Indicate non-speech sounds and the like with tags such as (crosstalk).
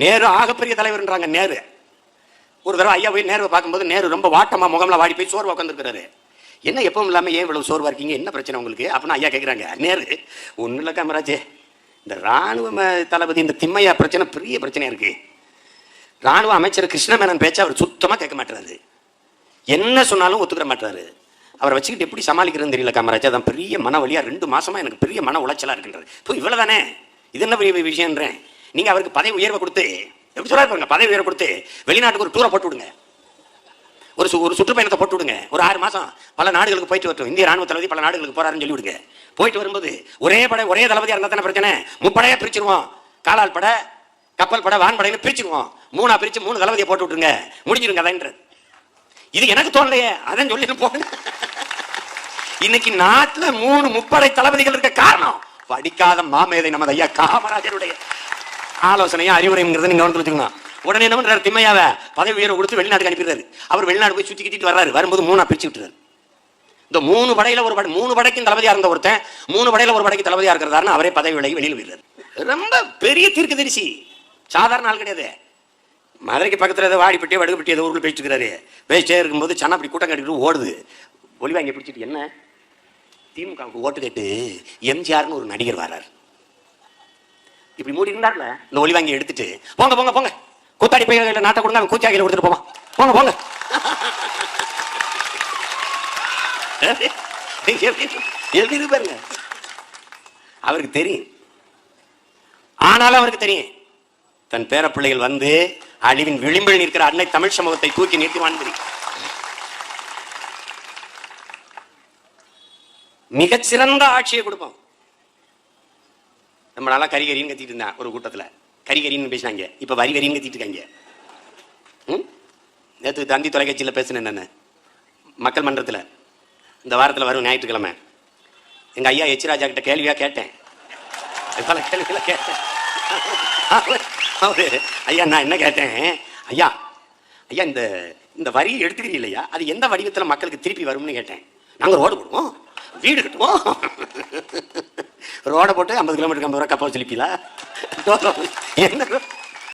நேரு ஆகப்பெரிய தலைவர்ன்றாங்க நேரு. ஒரு தடவை ஐயா போய் நேருவை பார்க்கும்போது நேரு ரொம்ப வாட்டமா முகம்ல வாடி போய் சோர்வா உட்காந்துருக்காரு என்ன எப்பவும் இல்லாமல் ஏன் இவ்வளவு சோர்வா இருக்கீங்க? என்ன பிரச்சனை உங்களுக்கு? அப்படின்னு ஐயா கேட்குறாங்க நேரு ஒன்றும் இல்லை காமராஜே. இந்த ராணுவ தளபதி இந்த திம்மையா பிரச்சனை பெரிய பிரச்சனையாக இருக்கு. ராணுவ அமைச்சர் கிருஷ்ணமேனன் பேச்சு அவர் சுத்தமாக கேட்க மாட்டாரு என்ன சொன்னாலும் ஒத்துக்கிற மாட்டாரு அவரை வச்சுக்கிட்டு எப்படி சமாளிக்கிறதுன்னு தெரியல காமராஜ். அதான் பெரிய மன வழியாக ரெண்டு மாசமா எனக்கு பெரிய மன உளைச்சலாக இருக்கின்றது. இப்போ இவ்வளோ தானே இது என்ன பெரிய விஷயம்ன்றேன். நீங்க அவருக்கு பதவி உயர்வை கொடுத்து எப்படி சொல்றாரு பாருங்க பதவி உயர்வு கொடுத்து வெளிநாட்டுக்கு ஒரு டூரை போட்டு விடுங்க. ஒரு சு- ஒரு சுற்றுப்பயணத்தை போட்டு விடுங்க. ஒரு ஆறு மாசம் பல நாடுகளுக்கு போயிட்டு வரட்டும். இந்திய ராணுவ தளபதி பல நாடுகளுக்கு போறாருன்னு சொல்லி விடுங்க. போயிட்டு வரும்போது ஒரே படை ஒரே தளபதியா இருந்தா தானே பிரச்சனை? முப்படையா பிரிச்சிருவோம். காலால் படை கப்பல் படை வான்படைன்னு பிரிச்சிருவோம். மூணா பிரிச்சு மூணு தளபதியை போட்டு விட்டுருங்க. முடிஞ்சிருங்க அதைன்றது இது எனக்கு தோணலையே. அதான் சொல்லிட்டு போங்க இன்னைக்கு நாட்டுல மூணு முப்படை தளபதிகள் இருக்க காரணம். படிக்காத மாமேதை நமது ஐயா காமராஜருடைய ஆலோசனையும் அறிவுரைங்கிறத நீங்க கவனத்தில் வச்சுக்கணும். உடனே என்ன பண்றாரு? திம்மையாவ பதவி உயர்வு கொடுத்து வெளிநாட்டுக்கு அனுப்பிடுறாரு. அவர் வெளிநாடு போய் சுத்தி கிட்டிட்டு வர்றாரு. வரும்போது மூணா பிரிச்சு விட்டுறாரு. இந்த மூணு படையில ஒரு படை மூணு படைக்கும் தளபதியா இருந்த ஒருத்தன் மூணு படையில ஒரு படைக்கு தளபதியா இருக்கிறாருன்னு அவரே பதவி விலகி வெளியில் போயிடுறாரு. ரொம்ப பெரிய தீர்க்கதரிசி சாதாரண ஆள் கிடையாது. மதுரைக்கு பக்கத்துல ஏதோ வாடிப்பட்டி வடுகுப்பட்டி ஏதோ ஊரில் பேசிட்டுக்கிறாரு பேசிட்டே இருக்கும்போது சன்னா அப்படி கூட்டம் கட்டிட்டு ஓடுது. ஒளி வாங்கி பிடிச்சிட்டு என்ன? திமுகவுக்கு ஓட்டு கேட்டு எம்ஜிஆர்னு ஒரு நடிகர் வரார் இப்படி மூடி இருந்தார்ல? இந்த ஒளி வாங்கி எடுத்துட்டு போங்க போங்க போங்க. கூத்தாடி பையில நாட்டை கொடுங்க அவன் கூச்சாக்கில கொடுத்துட்டு போவான். போங்க போங்க. எழுதி பாருங்க. அவருக்கு தெரியும். ஆனாலும் அவருக்கு தெரியும். தன் பேர பிள்ளைகள் வந்து அழிவின் விளிம்பில் நிற்கிற அன்னை தமிழ் சமூகத்தை தூக்கி நிறுத்தி வாழ்ந்து மிகச்சிறந்த ஆட்சியை கொடுப்போம். நம்ம நல்லா கரிகரின்னு கத்திட்டு இருந்தேன் ஒரு கூட்டத்தில். கறி கறின்னு பேசினாங்க. இப்போ வரி வரின்னு கத்திட்டு இருக்காங்க. ம்? நேற்று தந்தி தொலைக்காட்சியில் பேசினேன் நான் மக்கள் மன்றத்தில். இந்த வாரத்தில் வரும் ஞாயிற்றுக்கிழமை. எங்கள் ஐயா எச் ராஜா கிட்ட கேள்வியாக கேட்டேன். பல கேள்விகளை கேட்டேன். அவர் அவரு ஐயா நான் என்ன கேட்டேன்? ஐயா ஐயா இந்த இந்த வரியை எடுத்துக்கிறீங்க இல்லையா? அது எந்த வடிவத்தில் மக்களுக்கு திருப்பி வரும்னு கேட்டேன். நாங்கள் ரோடு போடுவோம் வீடு கட்டுவோம். ரோடை போட்டு ஐம்பது கிலோமீட்டருக்கு ஐம்பது ரூபா கப்பல் செலுப்பீங்களா (laughs) என்ன?